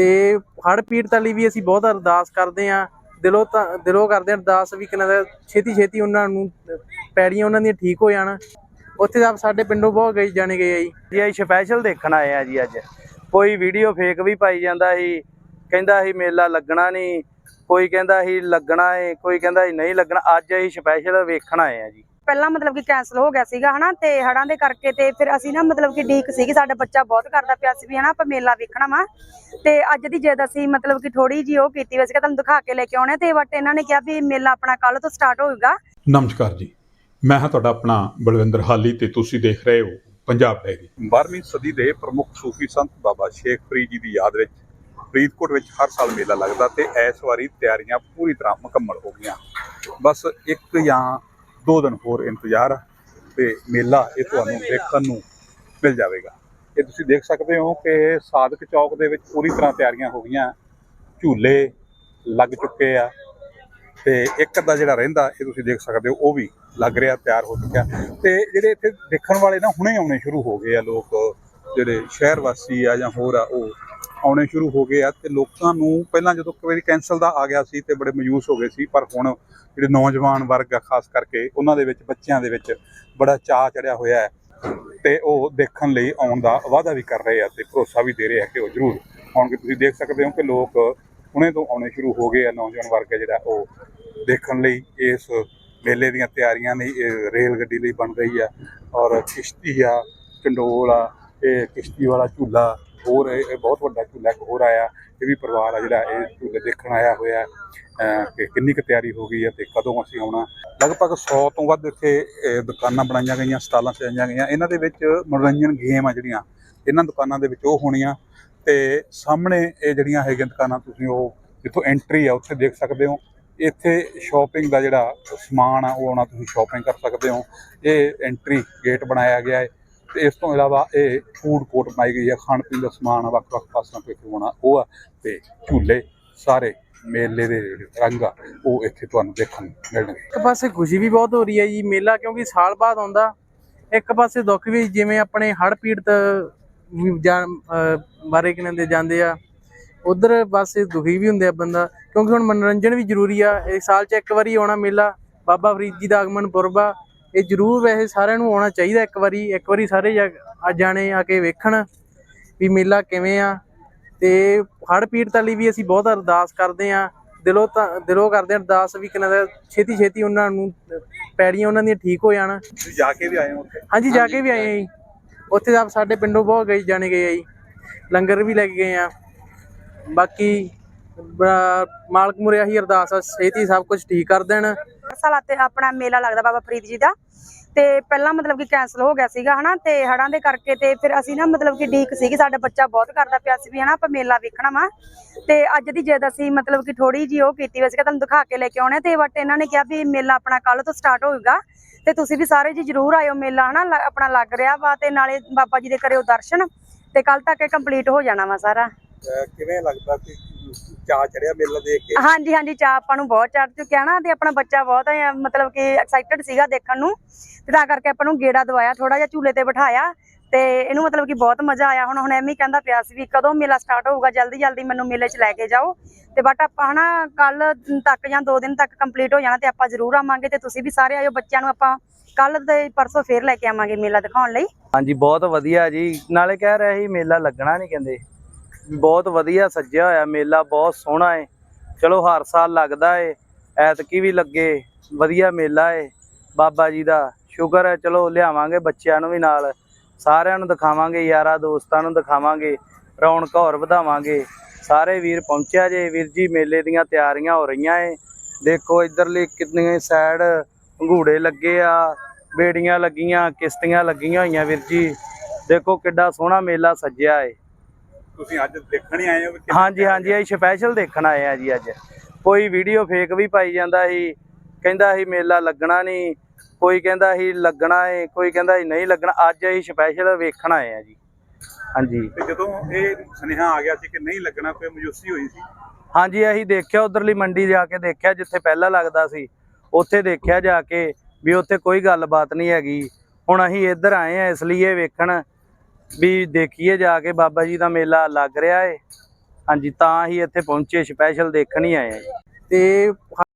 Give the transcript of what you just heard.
ਤੇ ਹੜ ਪੀੜਤਾਂ ਲਈ ਵੀ ਅਸੀਂ ਬਹੁਤ ਅਰਦਾਸ ਕਰਦੇ ਹਾਂ। ਦਿਲੋਂ ਤਾਂ, ਦਿਲੋਂ ਕਰਦੇ ਹਾਂ ਅਰਦਾਸ ਵੀ ਕਿਨਾਂ ਦਾ ਛੇਤੀ ਛੇਤੀ ਉਹਨਾਂ ਨੂੰ ਪੈੜੀਆਂ ਉਹਨਾਂ ਦੀਆਂ ਠੀਕ ਹੋ ਜਾਣ। ਉੱਥੇ ਤਾਂ ਸਾਡੇ ਪਿੰਡੋਂ ਬਹੁਤ ਗਏ, ਜਾਣੇ ਗਏ ਆ ਜੀ। ਜੀ, ਅਸੀਂ ਸਪੈਸ਼ਲ ਦੇਖਣ ਆਏ ਆ ਜੀ ਅੱਜ। ਕੋਈ ਵੀਡੀਓ ਫੇਕ ਵੀ ਪਾਈ ਜਾਂਦਾ ਸੀ। ਕਹਿੰਦਾ ਸੀ ਮੇਲਾ ਲੱਗਣਾ ਨਹੀਂ। ਕੋਈ ਕਹਿੰਦਾ ਸੀ ਲੱਗਣਾ ਏ, ਕੋਈ ਕਹਿੰਦਾ ਸੀ ਨਹੀਂ ਲੱਗਣਾ। ਅੱਜ ਅਸੀਂ ਸਪੈਸ਼ਲ ਵੇਖਣ ਆਏ ਆ ਜੀ। ਪਹਿਲਾਂ ਮਤਲਬ ਕਿ ਕੈਨਸਲ ਹੋ ਗਿਆ ਸੀਗਾ ਹਨਾ ਤੇ ਹੜਾਂ ਦੇ ਕਰਕੇ ਤੇ ਫਿਰ ਅਸੀਂ ਨਾ ਮਤਲਬ ਕਿ ਡੀਕ ਸੀਗੀ ਸਾਡਾ ਬੱਚਾ ਬਹੁਤ ਕਰਦਾ ਪਿਆ ਸੀ ਵੀ ਹਨਾ ਆਪਾਂ ਮੇਲਾ ਵੇਖਣਾ ਵਾ। ਤੇ ਅੱਜ ਦੀ ਜਿੱਦ ਅਸੀਂ ਮਤਲਬ ਕਿ ਥੋੜੀ ਜੀ ਉਹ ਕੀਤੀ ਵੈਸੇ ਕਿ ਤੁਹਾਨੂੰ ਦਿਖਾ ਕੇ ਲੈ ਕੇ ਆਉਣੇ ਤੇ ਬਟ ਇਹਨਾਂ ਨੇ ਕਿਹਾ ਵੀ ਮੇਲਾ ਆਪਣਾ ਕੱਲ ਤੋਂ ਸਟਾਰਟ ਹੋਊਗਾ। ਨਮਸਕਾਰ ਜੀ। ਮੈਂ ਹਾਂ ਤੁਹਾਡਾ ਆਪਣਾ ਬਲਵਿੰਦਰ ਹਾਲੀ ਤੇ ਤੁਸੀਂ ਦੇਖ ਰਹੇ ਹੋ ਪੰਜਾਬ ਡੈਰੀ 12ਵੀਂ ਸਦੀ ਦੇ ਪ੍ਰਮੁੱਖ ਸੂਫੀ ਸੰਤ ਬਾਬਾ ਸ਼ੇਖ ਫਰੀਦ ਜੀ ਦੀ ਯਾਦ ਵਿੱਚ ਫਰੀਦਕੋਟ ਵਿੱਚ ਹਰ ਸਾਲ ਮੇਲਾ ਲੱਗਦਾ ਤੇ ਇਸ ਵਾਰੀ ਤਿਆਰੀਆਂ ਪੂਰੀ ਤਰ੍ਹਾਂ ਮੁਕੰਮਲ ਹੋ ਗਈਆਂ। ਬਸ ਇੱਕ ਜਾਂ ਦੋ ਦਿਨ ਹੋਰ ਇੰਤਜ਼ਾਰ ਆ ਤੇ ਮੇਲਾ ਇਹ ਤੁਹਾਨੂੰ ਦੇਖਣ ਨੂੰ ਮਿਲ ਜਾਵੇਗਾ। ਇਹ ਤੁਸੀਂ ਦੇਖ ਸਕਦੇ ਹੋ ਕਿ ਸਾਦਕ ਚੌਕ ਦੇ ਵਿੱਚ ਪੂਰੀ ਤਰ੍ਹਾਂ ਤਿਆਰੀਆਂ ਹੋ ਗਈਆਂ। ਝੂਲੇ ਲੱਗ ਚੁੱਕੇ ਆ ਤੇ ਇੱਕ ਅੱਧਾ ਜਿਹੜਾ ਰਹਿੰਦਾ, ਇਹ ਤੁਸੀਂ ਦੇਖ ਸਕਦੇ ਹੋ, ਉਹ ਵੀ ਲੱਗ ਰਿਹਾ, ਤਿਆਰ ਹੋ ਚੁੱਕਿਆ। ਤੇ ਜਿਹੜੇ ਇੱਥੇ ਦੇਖਣ ਵਾਲੇ ਨਾ ਹੁਣੇ ਆਉਣੇ ਸ਼ੁਰੂ ਹੋ ਗਏ ਆ ਲੋਕ, ਜਿਹੜੇ ਸ਼ਹਿਰ ਵਾਸੀ ਆ ਜਾਂ ਹੋਰ ਆ, ਉਹ ਆਉਣੇ ਸ਼ੁਰੂ ਹੋ ਗਏ ਆ ਤੇ ਲੋਕਾਂ ਨੂੰ ਪਹਿਲਾਂ ਜਦੋਂ ਇੱਕ ਵਾਰੀ ਕੈਂਸਲ ਦਾ ਆ ਗਿਆ ਸੀ ਤੇ ਬੜੇ ਮਾਯੂਸ ਹੋ ਗਏ ਸੀ, ਪਰ ਹੁਣ ਜਿਹੜੇ ਨੌਜਵਾਨ ਵਰਗ ਆ, ਖਾਸ ਕਰਕੇ ਉਹਨਾਂ ਦੇ ਵਿੱਚ, ਬੱਚਿਆਂ ਦੇ ਵਿੱਚ ਬੜਾ ਚਾਅ ਚੜਿਆ ਹੋਇਆ ਹੈ ਤੇ ਉਹ ਦੇਖਣ ਲਈ ਆਉਣ ਦਾ ਵਾਅਦਾ ਵੀ ਕਰ ਰਹੇ ਆ ਤੇ ਭਰੋਸਾ ਵੀ ਦੇ ਰਹੇ ਆ ਕਿ ਉਹ ਜ਼ਰੂਰ ਆਉਣਗੇ। ਤੁਸੀਂ ਦੇਖ ਸਕਦੇ ਹੋ ਕਿ ਲੋਕ ਹੁਣੇ ਤੋਂ ਆਉਣੇ ਸ਼ੁਰੂ ਹੋ ਗਏ ਆ, ਨੌਜਵਾਨ ਵਰਗ ਜਿਹੜਾ ਉਹ ਦੇਖਣ ਲਈ ਇਸ ਮੇਲੇ ਦੀਆਂ ਤਿਆਰੀਆਂ ਲਈ, ਇਹ ਰੇਲ ਗੱਡੀ ਲਈ ਬਣ ਰਹੀ ਆ ਔਰ ਕਿਸ਼ਤੀ ਆ, ਚੰਡੋਲ ਆ, ਇਹ ਕਿਸ਼ਤੀ ਵਾਲਾ ਝੂਲਾ ਹੋਰ ਇਹ ਬਹੁਤ ਵੱਡਾ ਝੂਲਾ ਇੱਕ ਹੋਰ ਆਇਆ, ਇਹ ਵੀ ਪਰਿਵਾਰ ਆ ਜਿਹੜਾ ਇਹ ਝੂਲੇ ਦੇਖਣ ਆਇਆ ਹੋਇਆ ਕਿ ਕਿੰਨੀ ਕੁ ਤਿਆਰੀ ਹੋ ਗਈ ਹੈ ਤੇ ਕਦੋਂ ਅਸੀਂ ਆਉਣਾ। ਲਗਭਗ 100 ਤੋਂ ਵੱਧ ਇੱਥੇ ਦੁਕਾਨਾਂ ਬਣਾਈਆਂ ਗਈਆਂ, ਸਟਾਲਾਂ ਸਜਾਈਆਂ ਗਈਆਂ। ਇਹਨਾਂ ਦੇ ਵਿੱਚ ਮਨੋਰੰਜਨ ਗੇਮ ਆ ਜਿਹੜੀਆਂ, ਇਹਨਾਂ ਦੁਕਾਨਾਂ ਦੇ ਵਿੱਚ ਉਹ ਹੋਣੀਆਂ। ਤੇ ਸਾਹਮਣੇ ਇਹ ਜਿਹੜੀਆਂ ਹੈਗੀਆਂ ਦੁਕਾਨਾਂ, ਤੁਸੀਂ ਉਹ ਜਿੱਥੋਂ ਐਂਟਰੀ ਆ, ਉੱਥੇ ਦੇਖ ਸਕਦੇ ਹੋ। ਇੱਥੇ ਸ਼ਾਪਿੰਗ ਦਾ ਜਿਹੜਾ ਸਮਾਨ ਆ, ਉਹ ਆਉਣਾ ਤੁਸੀਂ ਸ਼ਾਪਿੰਗ ਕਰ ਸਕਦੇ ਹੋ। ਇਹ ਐਂਟਰੀ ਗੇਟ ਬਣਾਇਆ ਗਿਆ ਹੈ। ਤੇ ਇਸ ਤੋਂ ਇਲਾਵਾ ਇਹ ਫੂਡ ਕੋਰਟ ਬਣਾਈ ਗਈ ਹੈ, ਖਾਣ ਪੀਣ ਦਾ ਸਮਾਨ ਵੱਖ-ਵੱਖ ਪਾਸਿਆਂ ਤੋਂ ਹੋਣਾ ਉਹ ਆ ਤੇ ਝੂਲੇ, ਸਾਰੇ ਮੇਲੇ ਦੇ ਰੰਗ ਆ, ਉਹ ਇੱਥੇ ਤੁਹਾਨੂੰ ਦੇਖਣ ਨੂੰ ਮਿਲਣਗੇ। ਇੱਕ ਪਾਸੇ ਖੁਸ਼ੀ ਵੀ ਬਹੁਤ ਹੋ ਰਹੀ ਹੈ ਜੀ, ਮੇਲਾ ਕਿਉਂਕਿ ਸਾਲ ਬਾਅਦ ਆਉਂਦਾ। ਇੱਕ ਪਾਸੇ ਦੁੱਖ ਵੀ, ਜਿਵੇਂ ਆਪਣੇ ਹੜ ਪੀੜਤ ਬਾਰੇ ਕਿਨਾਂ ਦੇ ਜਾਂਦੇ ਆ, ਉਧਰ ਪਾਸੇ ਦੁਖੀ ਵੀ ਹੁੰਦੇ ਆ ਬੰਦਾ, ਕਿਉਂਕਿ ਹੁਣ ਮਨੋਰੰਜਨ ਵੀ ਜ਼ਰੂਰੀ ਆ। ਇਹ ਸਾਲ 'ਚ ਇੱਕ ਵਾਰੀ ਆਉਣਾ ਮੇਲਾ, ਬਾਬਾ ਫਰੀਦ ਜੀ ਦਾ ਆਗਮਨ ਪੁਰਬ ਆ ਇਹ ਜ਼ਰੂਰ ਵੈਸੇ ਸਾਰਿਆਂ ਨੂੰ ਆਉਣਾ ਚਾਹੀਦਾ ਇੱਕ ਵਾਰੀ ਇੱਕ ਵਾਰੀ ਸਾਰੇ ਜਾ- ਆ ਜਾਣੇ ਆ ਕੇ ਵੇਖਣ ਵੀ ਮੇਲਾ ਕਿਵੇਂ ਆ। ਤੇ ਹੜ੍ਹ ਪੀੜਤਾਂ ਲਈ ਵੀ ਅਸੀਂ ਬਹੁਤ ਅਰਦਾਸ ਕਰਦੇ ਹਾਂ। ਦਿਲੋਂ ਤਾਂ ਦਿਲੋਂ ਕਰਦੇ ਹਾਂ ਅਰਦਾਸ ਵੀ ਕਿਨਾਂ ਦਾ ਛੇਤੀ ਛੇਤੀ ਉਹਨਾਂ ਨੂੰ ਪੈੜੀਆਂ ਉਹਨਾਂ ਦੀਆਂ ਠੀਕ ਹੋ ਜਾਣ। ਤੁਸੀਂ ਜਾ ਕੇ ਵੀ ਆਏ ਹੋ ਉੱਥੇ? ਹਾਂਜੀ ਜਾ ਕੇ ਵੀ ਆਏ ਆ ਜੀ। ਉੱਥੇ ਤਾਂ ਸਾਡੇ ਪਿੰਡੋਂ ਬਹੁਤ ਗਏ ਜਾਣੇ ਗਏ ਆ ਜੀ। ਲੰਗਰ ਵੀ ਲੈ ਕੇ ਗਏ ਆ ਬਾਕੀ ਮਾਲਕ ਮੁਰੇ ਆਹੀ ਅਰਦਾਸ ਆ ਛੇਤੀ ਸਭ ਕੁਝ ਠੀਕ ਕਰ ਦੇਣ। ਸਾਲ ਅਤੇ ਆਪਣਾ ਮੇਲਾ ਲੱਗਦਾ ਬਾਬਾ ਫਰੀਦ ਜੀ ਦਾ। ਤੇ ਪਹਿਲਾਂ ਮਤਲਬ ਕਿ ਕੈਨਸਲ ਹੋ ਗਿਆ ਸੀਗਾ, ਹਨਾ? ਤੇ ਹੜਾਂ ਦੇ ਕਰਕੇ ਤੇ ਫਿਰ ਅਸੀਂ ਨਾ ਮਤਲਬ ਕਿ ਡੀਕ ਸੀਗੀ, ਸਾਡਾ ਬੱਚਾ ਬਹੁਤ ਕਰਦਾ ਪਿਆ ਸੀ ਵੀ, ਹਨਾ? ਆਪਾਂ ਮੇਲਾ ਵੇਖਣਾ ਵਾ। ਤੇ ਅੱਜ ਦੀ ਜਿੱਦ ਅਸੀਂ ਮਤਲਬ ਕਿ ਥੋੜੀ ਜੀ ਉਹ ਕੀਤੀ ਵੈਸੇ ਕਿ ਤੁਹਾਨੂੰ ਦਿਖਾ ਕੇ ਲੈ ਕੇ ਆਉਣੇ ਤੇ ਬਟ ਇਹਨਾਂ ਨੇ ਕਿਹਾ ਵੀ ਮੇਲਾ ਆਪਣਾ ਕੱਲ ਤੋਂ ਸਟਾਰਟ ਹੋਊਗਾ। ਤੇ ਤੁਸੀਂ ਵੀ ਸਾਰੇ ਜੀ ਜਰੂਰ ਆਇਓ ਮੇਲਾ, ਹਨਾ? ਆਪਣਾ ਲੱਗ ਰਿਹਾ ਵਾ ਤੇ ਨਾਲੇ ਬਾਬਾ ਜੀ ਦੇ ਕਰਿਓ ਦਰਸ਼ਨ। ਤੇ ਕੱਲ ਤੱਕ ਇਹ ਕੰਪਲੀਟ ਹੋ ਜਾਣਾ ਵਾ ਸਾਰਾ। ਕਿਵੇਂ ਲੱਗਦਾ ਕਿ ਚਾਹ ਚੜਿਆ ਮੇਲਾ ਦੇਖ ਕੇ? ਹਾਂਜੀ ਹਾਂਜੀ ਚਾਹ ਆਪਾਂ ਨੂੰ ਬਹੁਤ ਚੜ ਚੁੱਕਿਆ ਨਾ ਤੇ ਆਪਣਾ ਬੱਚਾ ਬਹੁਤ ਮਤਲਬ ਕਿ ਐਕਸਾਈਟਡ ਸੀਗਾ ਦੇਖਣ ਨੂੰ ਤੇ ਤਾਂ ਕਰਕੇ ਆਪਾਂ ਨੂੰ ਗੇੜਾ ਦਵਾਇਆ ਥੋੜਾ ਜਿਹਾ ਝੂਲੇ ਤੇ ਬਿਠਾਇਆ ਤੇ ਇਹਨੂੰ ਮਤਲਬ ਕਿ ਬਹੁਤ ਮਜ਼ਾ ਆਇਆ। ਹੁਣ ਹੁਣ ਐਵੇਂ ਹੀ ਕਹਿੰਦਾ ਪਿਆ ਸੀ ਵੀ ਕਦੋਂ ਮੇਲਾ ਸਟਾਰਟ ਹੋਊਗਾ ਜਲਦੀ ਜਲਦੀ ਮੈਨੂੰ ਮੇਲੇ 'ਚ ਲੈ ਕੇ ਜਾਓ। ਤੇ ਬਟ ਆਪਾਂ ਹਨਾ ਕੱਲ ਤੱਕ ਜਾਂ 2 ਦਿਨ ਤੱਕ ਕੰਪਲੀਟ ਹੋ ਜਾਣਾ ਤੇ ਆਪਾਂ ਜ਼ਰੂਰ ਆਵਾਂਗੇ ਤੇ ਤੁਸੀਂ ਵੀ ਸਾਰੇ ਆਇਓ ਬੱਚਿਆਂ ਨੂੰ ਆਪਾਂ ਕੱਲ ਤੇ ਪਰਸੋਂ ਫੇਰ ਲੈ ਕੇ ਆਵਾਂਗੇ ਮੇਲਾ ਦਿਖਾਉਣ ਲਈ। ਹਾਂਜੀ ਬਹੁਤ ਵਧੀਆ ਜੀ। ਨਾਲੇ ਕਹਿ ਰਿਹਾ ਸੀ ਮੇਲਾ ਲੱਗਣਾ ਨਹੀਂ ਕਹਿੰਦੇ। ਬਹੁਤ ਵਧੀਆ ਸੱਜਿਆ ਹੋਇਆ ਮੇਲਾ, ਬਹੁਤ ਸੋਹਣਾ ਏ। ਚਲੋ ਹਰ ਸਾਲ ਲੱਗਦਾ ਏ, ਐਤਕੀ ਵੀ ਲੱਗੇ, ਵਧੀਆ ਮੇਲਾ ਏ। ਬਾਬਾ ਜੀ ਦਾ ਸ਼ੁਕਰ ਹੈ, ਚਲੋ ਲਿਆਵਾਂਗੇ ਬੱਚਿਆਂ ਨੂੰ ਵੀ ਨਾਲ। ਸਾਰਿਆਂ ਨੂੰ ਦਿਖਾਵਾਂਗੇ, ਯਾਰਾਂ ਦੋਸਤਾਂ ਨੂੰ ਦਿਖਾਵਾਂਗੇ, ਰੌਣਕ ਹੋਰ ਵਧਾਵਾਂਗੇ। ਸਾਰੇ ਵੀਰ ਪਹੁੰਚਿਆ ਜੇ, ਵੀਰ ਜੀ ਮੇਲੇ ਦੀਆਂ ਤਿਆਰੀਆਂ ਹੋ ਰਹੀਆਂ ਏ। ਦੇਖੋ ਇਧਰਲੀ ਕਿੰਨੇ ਸਾਈਡ ਅੰਗੂੜੇ ਲੱਗੇ ਆ, ਬੇੜੀਆਂ ਲੱਗੀਆਂ, ਕਿਸ਼ਤੀਆਂ ਲੱਗੀਆਂ ਹੋਈਆਂ ਵੀਰ ਜੀ। ਦੇਖੋ ਕਿੱਡਾ ਸੋਹਣਾ ਮੇਲਾ ਸੱਜਿਆ ਏ। ਤੁਸੀਂ ਅੱਜ ਦੇਖਣ ਹੀ ਆਏ ਹੋ ਹਾਂਜੀ ਹਾਂਜੀ ਅਸੀਂ ਸਪੈਸ਼ਲ ਦੇਖਣ ਆਏ ਆ ਜੀ ਅੱਜ। ਕੋਈ ਵੀਡੀਓ ਫੇਕ ਵੀ ਪਾਈ ਜਾਂਦਾ ਸੀ ਕਹਿੰਦਾ ਸੀ ਮੇਲਾ ਲੱਗਣਾ ਨਹੀਂ ਕੋਈ ਕਹਿੰਦਾ ਸੀ ਲੱਗਣਾ ਏ ਕੋਈ ਕਹਿੰਦਾ ਸੀ ਨਹੀਂ ਲੱਗਣਾ ਅੱਜ ਅਸੀਂ ਸਪੈਸ਼ਲ ਵੇਖਣ ਆਏ ਆ ਜੀ। ਹਾਂਜੀ। ਤੇ ਜਦੋਂ ਇਹ ਸੁਨੇਹਾ ਆ ਗਿਆ ਸੀ ਕਿ ਨਹੀਂ ਲੱਗਣਾ ਕੋਈ ਮਯੂਸੀ ਹੋਈ ਸੀ? ਹਾਂਜੀ ਅਸੀਂ ਦੇਖਿਆ ਉਧਰਲੀ ਮੰਡੀ ਜਾ ਕੇ ਦੇਖਿਆ ਜਿੱਥੇ ਪਹਿਲਾਂ ਲੱਗਦਾ ਸੀ ਉੱਥੇ ਦੇਖਿਆ ਜਾ ਕੇ ਵੀ ਉੱਥੇ ਕੋਈ ਗੱਲਬਾਤ ਨਹੀਂ ਹੈਗੀ। ਹੁਣ ਅਸੀਂ ਇੱਧਰ ਆਏ ਆ ਇਸ ਲਈ ਇਹ ਵੇਖਣ ਵੀ ਦੇਖੀਏ ਜਾ ਕੇ ਬਾਬਾ ਜੀ ਦਾ ਮੇਲਾ ਲੱਗ ਰਿਹਾ ਏ। ਹਾਂਜੀ, ਤਾਂ ਹੀ ਇੱਥੇ ਪਹੁੰਚੇ ਸਪੈਸ਼ਲ ਦੇਖਣ ਹੀ ਆਏ ਆ ਤੇ